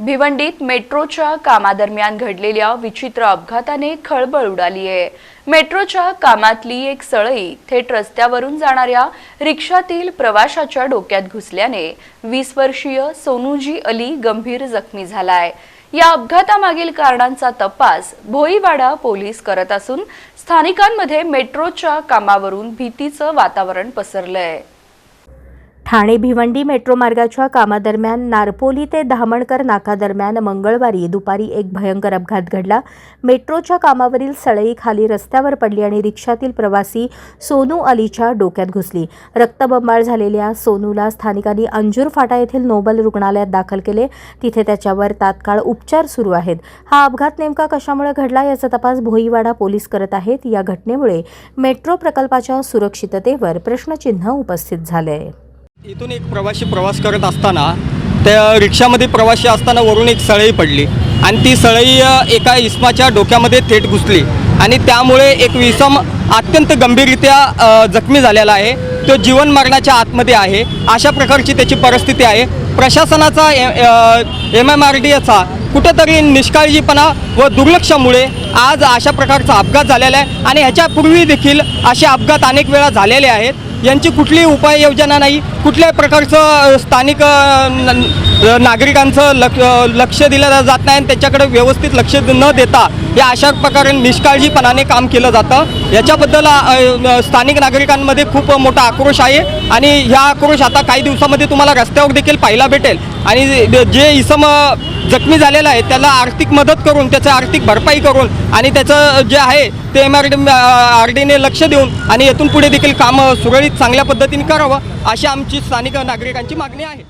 भिवंडीत मेट्रोच्या कामादरम्यान घडलेल्या विचित्र अपघाताने खळबळ उडाली आहे. मेट्रोच्या कामातली एक सळई थेट रस्त्यावरून जाणाऱ्या रिक्षातील प्रवाशाच्या डोक्यात घुसल्याने वीस वर्षीय सोनूजी अली गंभीर जखमी झालाय. या अपघातामागील कारणांचा तपास भोईवाडा पोलीस करत असून स्थानिकांमध्ये मेट्रोच्या कामावरून भीतीचं वातावरण पसरलंय. ठाणे भिवंडी मेट्रो मार्गाच्या कामादरम्यान नारपोली ते धामणकर नाकादरम्यान मंगळवारी दुपारी एक भयंकर अपघात घडला. मेट्रोच्या कामावरील सळई खाली रस्त्यावर पडली आणि रिक्षातील प्रवासी सोनू अलीच्या डोक्यात घुसली. रक्तबंबाळ झालेल्या सोनूला स्थानिकांनी अंजूर फाटा येथील नोबल रुग्णालयात दाखल केले. तिथे त्याच्यावर तात्काळ उपचार सुरू आहेत. हा अपघात नेमका कशामुळे घडला याचा तपास भोईवाडा पोलीस करत आहेत. या घटनेमुळे मेट्रो प्रकल्पाच्या सुरक्षिततेवर प्रश्नचिन्ह उपस्थित झाले आहे इथून एक प्रवासी प्रवास करत असताना त्या रिक्षामध्ये प्रवासी असताना वरून एक सळई पडली. आणि ती सळई एका इसमाच्या डोक्यामध्ये थेट घुसली. आणि त्यामुळे एक विसम अत्यंत गंभीररित्या जखमी झालेला आहे. तो जीवन मरणाच्या आतमध्ये आहे. अशा प्रकारची त्याची परिस्थिती आहे. प्रशासनाचा एम एम आर डी एचा कुठंतरी निष्काळजीपणा व दुर्लक्षामुळे आज अशा प्रकारचा अपघात झालेला आहे. आणि ह्याच्यापूर्वी देखील असे अपघात अनेक वेळा झालेले आहेत. यांची कुठलीही उपाययोजना नाही कुठल्याही प्रकारचं स्थानिक न- नागरिकांचं लक्ष लक्ष दिलं जात नाही आणि त्याच्याकडे व्यवस्थित लक्ष न देता या अशा प्रकारे निष्काळजीपणाने काम केलं जातं. याच्याबद्दल स्थानिक नागरिकांमध्ये खूप मोठा आक्रोश आहे आणि ह्या आक्रोश आता काही दिवसामध्ये तुम्हाला रस्त्यावर देखील पाहायला भेटेल. आणि जे- इसम जखमी झालेला आहे त्याला आर्थिक मदत करून त्याचं आर्थिक भरपाई करून आणि त्याचं जे आहे ते एम आर डी आर डीने लक्ष देऊन आणि येथून पुढे देखील काम सुरळीत चांगल्या पद्धतीने करावं अशी आमची स्थानिक नागरिकांची मागणी आहे.